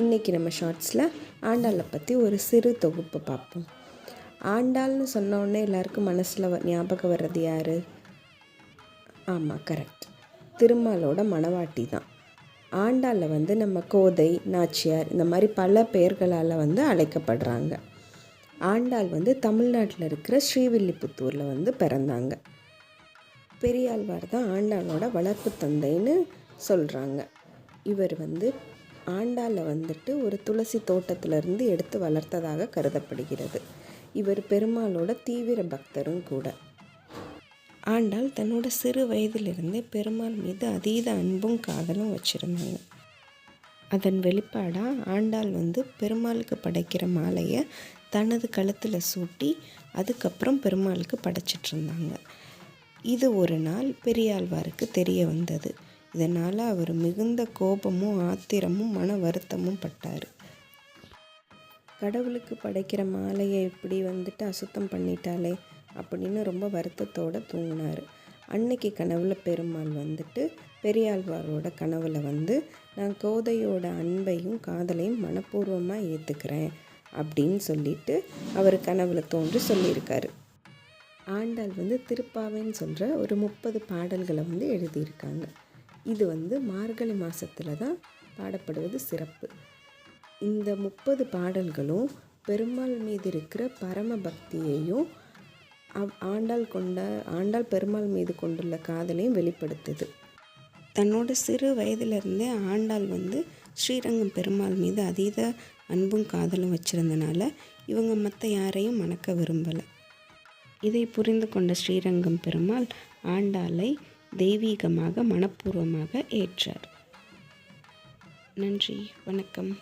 இன்றைக்கி நம்ம ஷார்ட்ஸில் ஆண்டாளை பற்றி ஒரு சிறு தொகுப்பு பார்ப்போம். ஆண்டாள்னு சொன்னோடனே எல்லாருக்கும் மனசில் ஞாபகம் வர்றது யார்? ஆமாம் கரெக்ட் திருமாலோட மணவாட்டி தான். ஆண்டாளில் வந்து நம்ம கோதை நாச்சியார் இந்த மாதிரி பல பெயர்களால் வந்து அழைக்கப்படுறாங்க. ஆண்டாள் வந்து தமிழ்நாட்டில் இருக்கிற ஸ்ரீவில்லிபுத்தூரில் வந்து பிறந்தாங்க. பெரியாழ்வார் தான் ஆண்டாளோட வளர்ப்பு தந்தைன்னு சொல்கிறாங்க இவர் வந்து ஆண்டாளை வந்துட்டு ஒரு துளசி தோட்டத்திலிருந்து எடுத்து வளர்த்ததாக கருதப்படுகிறது. இவர் பெருமாளோட தீவிர பக்தரும் கூட. ஆண்டாள் தன்னோட சிறு வயதிலிருந்தே பெருமாள் மீது அதீத அன்பும் காதலும் வச்சுருந்தாங்க. அதன் வெளிப்பாடாக ஆண்டாள் வந்து பெருமாளுக்கு படைக்கிற மாலையை தனது கழுத்தில் சூட்டி அதுக்கப்புறம் பெருமாளுக்கு படைச்சிட்ருந்தாங்க இது ஒரு நாள் பெரியாழ்வாருக்கு தெரிய வந்தது. இதனால் அவர் மிகுந்த கோபமும் ஆத்திரமும் மன வருத்தமும் பட்டார். கடவுளுக்கு படைக்கிற மாலையை இப்படி வந்துட்டு அசுத்தம் பண்ணிட்டாலே அப்படின்னு ரொம்ப வருத்தத்தோடு தூங்கினார். அன்னைக்கு கனவுல பெருமாள் வந்துட்டு பெரியாழ்வாரோட கனவுல வந்து நான் கோதையோட அன்பையும் காதலையும் மனப்பூர்வமாக ஏற்றுக்கிறேன் அப்படின்னு சொல்லிட்டு அவர் கனவுல தோன்றி சொல்லியிருக்காரு. ஆண்டாள் வந்து திருப்பாவைன்னு சொல்கிற ஒரு முப்பது பாடல்களை வந்து எழுதியிருக்காங்க. இது வந்து மார்கழி மாதத்தில் தான் பாடப்படுவது சிறப்பு. இந்த முப்பது பாடல்களும் பெருமாள் மீது இருக்கிற பரம பக்தியையும் அவ் ஆண்டாள் கொண்ட ஆண்டாள் பெருமாள் மீது கொண்டுள்ள காதலையும் வெளிப்படுத்துது. தன்னோட சிறு வயதிலிருந்தே ஆண்டாள் வந்து ஸ்ரீரங்கம் பெருமாள் மீது அதீத அன்பும் காதலும் வச்சுருந்தனால இவங்க மற்ற யாரையும் மணக்க விரும்பலை. இதை புரிந்து கொண்ட ஸ்ரீரங்கம் பெருமாள் ஆண்டாளை தெய்வீகமாக மனப்பூர்வமாக ஏற்றார். நன்றி வணக்கம்.